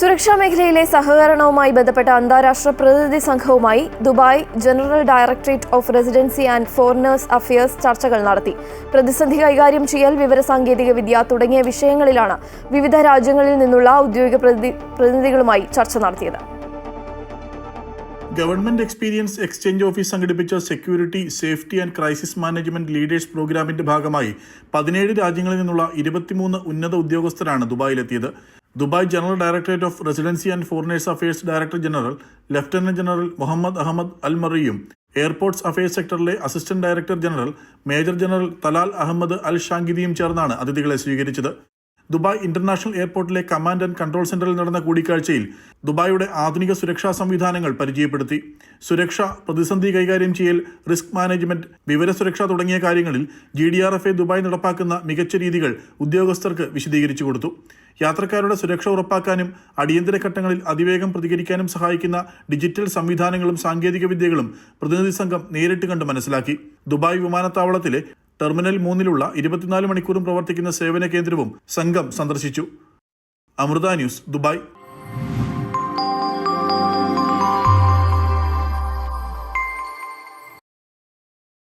സുരക്ഷാ മേഖലയിലെ സഹകരണവുമായി ബന്ധപ്പെട്ട അന്താരാഷ്ട്ര പ്രതിനിധി സംഘവുമായി Dubai general directorate of residency and foreigners affairs ചർച്ചകൾ നടത്തി. പ്രതിസന്ധി കൈകാര്യം ചെയ്യൽ വിവരസാങ്കേതിക വിദ്യ തുടങ്ങിയ വിഷയങ്ങളിലാണ് വിവിധ രാജ്യങ്ങളിൽ നിന്നുള്ള ഔദ്യോഗിക പ്രതിനിധികളുമായി ചർച്ച നടത്തിയത്. ഗവൺമെന്റ് എക്സ്പീരിയൻസ് എക്സ്ചേഞ്ച് ഓഫീസ് സംഘടിപ്പിച്ച security safety and crisis management leaders പ്രോഗ്രാമിന്റെ ഭാഗമായി പതിനേഴ് രാജ്യങ്ങളിൽ നിന്നുള്ള ഇരുപത്തിമൂന്ന് ഉന്നത ഉദ്യോഗസ്ഥരാണ് ദുബായിലെത്തിയത്. Dubai general directorate of residency and foreigners affairs director general lieutenant general Mohammed Ahmed Al മറിയും airports affairs സെക്ടറിലെ assistant director general major general Talal Ahmed Al ഷാങ്കിദിയും ചേർന്നാണ് അതിഥികളെ സ്വീകരിച്ചത്. ദുബായ് ഇന്റർനാഷണൽ എയർപോർട്ടിലെ കമാൻഡ് ആൻഡ് കൺട്രോൾ സെന്ററിൽ നടന്ന കൂടിക്കാഴ്ചയിൽ ദുബായിയുടെ ആധുനിക സുരക്ഷാ സംവിധാനങ്ങൾ പരിചയപ്പെടുത്തി. സുരക്ഷ പ്രതിസന്ധി കൈകാര്യം ചെയ്യൽ റിസ്ക് മാനേജ്മെന്റ് വിവരസുരക്ഷ തുടങ്ങിയ കാര്യങ്ങളിൽ G D R F A Dubai നടപ്പാക്കുന്ന മികച്ച രീതികൾ ഉദ്യോഗസ്ഥർക്ക് വിശദീകരിച്ചു കൊടുത്തു. യാത്രക്കാരുടെ സുരക്ഷ ഉറപ്പാക്കാനും അടിയന്തര ഘട്ടങ്ങളിൽ അതിവേഗം പ്രതികരിക്കാനും സഹായിക്കുന്ന ഡിജിറ്റൽ സംവിധാനങ്ങളും സാങ്കേതിക വിദ്യകളും പ്രതിനിധി സംഘം നേരിട്ട് കണ്ട് മനസ്സിലാക്കി. ദുബായ് വിമാനത്താവളത്തിലെ ടെർമിനൽ മൂന്നിലുള്ള ഇരുപത്തിനാല് മണിക്കൂറും പ്രവർത്തിക്കുന്ന സേവന കേന്ദ്രവും സംഘം സന്ദർശിച്ചു. Amrita news Dubai.